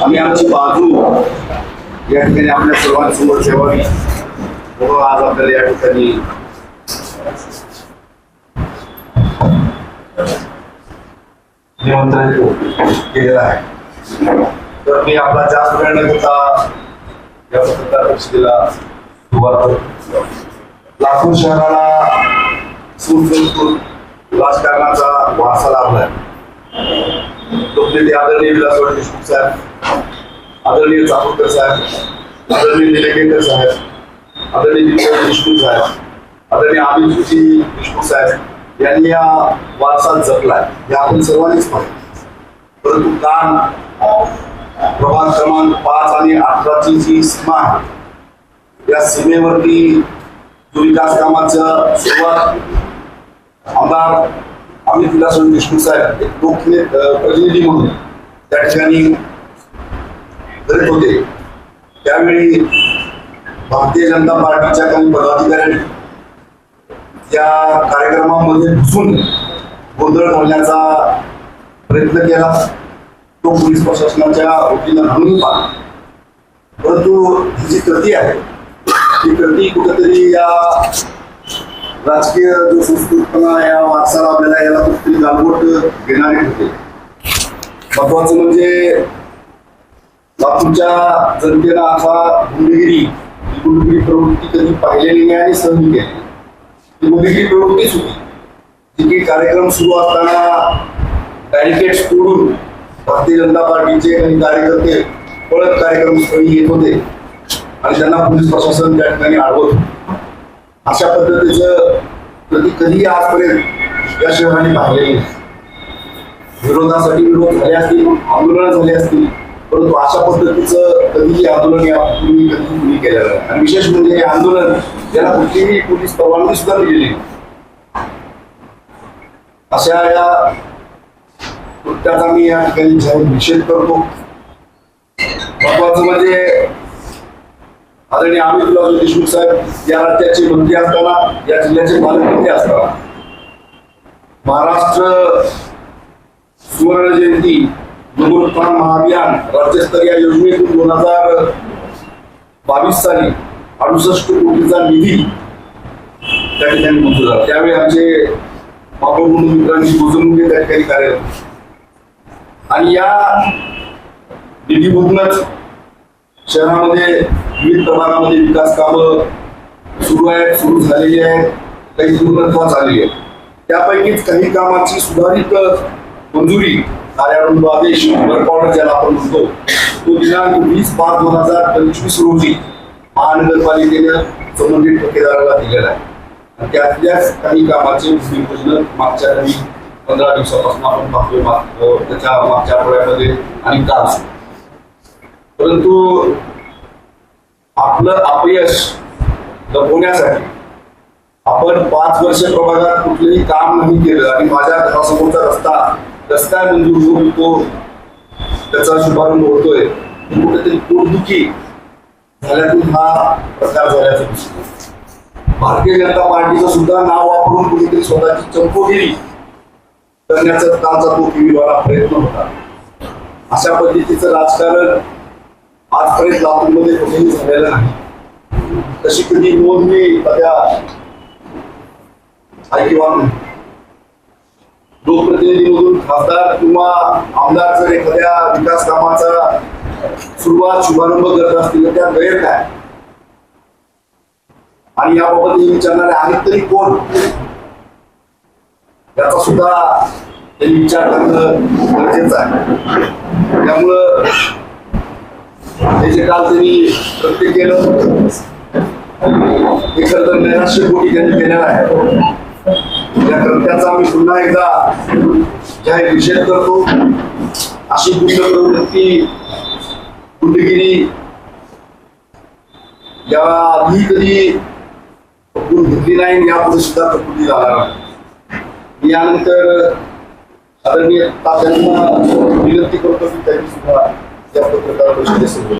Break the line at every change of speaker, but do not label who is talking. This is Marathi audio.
आम्ही आमची बाजू या ठिकाणी आपल्या सर्वांसमोर ठेवावी. म्हणून आज आपल्याला या ठिकाणी निमंत्रण केलेलं आहे. तर मी आपला जास्त वेळ न घेता या पत्रकार परिषदेला सुरुवात करतो लातूर शहराला सुसंस्कृत राजकारणाचा वारसा लाभलाय. लोकनेते आदरणीय विलासराव देशमुख साहेब आदरणीय चाकूरकर साहेब आदरणीय निलंगेकर साहेब आदरणीय विद्या देशमुख साहेब आदरणीय अमित देशमुख साहेब यांनी या वारसा जपलाय. हे आपण सर्वांनीच पाहिजे परंतु कान प्रभाग क्रमांक पाच आणि अठराची जी सीमा आहे या सीमेवरती जो विकास कामाचं सुरुवात आमदार अमित विलास देशमुख साहेब एक लोकने प्रतिनिधी म्हणून त्या ठिकाणी करीत होते. त्यावेळी भारतीय जनता पार्टीच्या काही पदाधिकाऱ्यांनी त्या कार्यक्रमामध्ये घुसून गोंधळ घालण्याचा प्रयत्न केला. तो पोलीस प्रशासनाच्या वतीनं म्हणून पाहिला परंतु ही जी कृती आहे ती कृती कुठेतरी या राजकीय जो संस्कृतपणा या वारसाला आपल्याला याला कुठेतरी गालबोट घेणारे होते महत्वाचं म्हणजे लातूरच्या जनतेला असा गुंडगिरी गुंडगिरी प्रवृत्ती कधी पाहिलेली नाही आणि सहन केली ती गुंडगिरी प्रवृत्तीच होती. जी की कार्यक्रम सुरू असताना बॅरिकेड्स तोडून भारतीय जनता पार्टीचे काही कार्यकर्ते पळत कार्यक्रम स्थळी येत होते आणि त्यांना पोलीस प्रशासन त्या ठिकाणी अडवत अशा पद्धतीचं कधी कधी आजपर्यंत या शहराने पाहिलेली नाही. विरोधासाठी विरोध झाले असतील आंदोलनं झाले असतील परंतु अशा पद्धतीचं कधीही आंदोलन यापूर्वी कधी कुणी केलेलं नाही. आणि विशेष म्हणजे हे आंदोलन याला कुठलीही पोलीस परवानगी सुद्धा दिलेली अशा या कृत्याचा मी या ठिकाणी जाहीर निषेध करतो. महत्वाचं म्हणजे आदरणीय अमितुल्ला देशमुख साहेब या राज्याचे मंत्री असताना या जिल्ह्याचे पालकमंत्री असताना महाराष्ट्र सुवर्ण जयंती नवोत्थान महाअभियान राज्यस्तरीय योजनेतून दोन हजार बावीस साली अडुसष्ट कोटीचा निधी त्या ठिकाणी मंजूर झाला. त्यावेळी आमचे बाबू मित्रांची बुजुर्ग त्या ठिकाणी कार्यरत आणि या निधीमधूनच शहरामध्ये विविध प्रमाणामध्ये विकास कामं सुरू आहेत सुरू झालेली आहेत काही पूर्णत्वास आलेली आहे त्यापैकीच काही कामाची सुधारित मंजुरी कार्यालय आदेश वर्क ऑर्डर ज्याला आपण म्हणतो तो दिनांक वीस पाच दोन हजार पंचवीस रोजी महानगरपालिकेने संबंधित ठेकेदाराला दिलेला आहे. त्यातल्याच काही कामाचे भूमिपूजन मागच्या काही पंधरा दिवसापासून आपण पाहतोय त्याच्या मागच्या आठवड्यामध्ये आणि काल. परंतु आपलं अपयश लपवण्यासाठी आपण पाच वर्ष प्रभागात कुठलंही काम नाही केलं आणि माझ्या घरासमोरचा रस्ता रस्ता मंजूर होऊन तो त्याचा शुभारंभ होतोय? कुठेतरी पोटदुखी झाल्यातून हा प्रकार झाल्याचं दिसतो भारतीय जनता पार्टीचं सुद्धा नाव वापरून कुठेतरी स्वतःची चंपोगिरी करण्याचा त्यांचा तो टीव्हीवाला प्रयत्न होता. अशा पद्धतीचं राजकारण आजपर्यंत लातूरमध्ये कुठेही झालेलं नाही. तशी कधी नोंद मी एखाद्या ऐकिवान नाही. लोकप्रतिनिधीमधून खासदार किंवा आमदार जर एखाद्या विकास कामाचा सुरुवात शुभारंभ करत असतील तर त्या गैर काय? आणि याबाबत हे विचारणारे आहेत तरी कोण? याचा सुद्धा त्यांनी विचार करणं गरजेचं आहे. त्यामुळं हे जे काल त्यांनी कृत्य केलं हे खरं तर नैराश्य कोटी त्यांनी केलेलं आहे. या ग्रंथाचा आम्ही पुन्हा एकदा जाहीर निषेध करतो अशी गुंड प्रवृत्ती गुंडगिरी या आधी कधी पकडून घेतली नाही आणि यापुढे सुद्धा प्रकृती जाणार नाही. यानंतर आदरणीय तात्यांना विनंती करतो की त्यांनी सुद्धा या पत्रकार परिषदेसमोर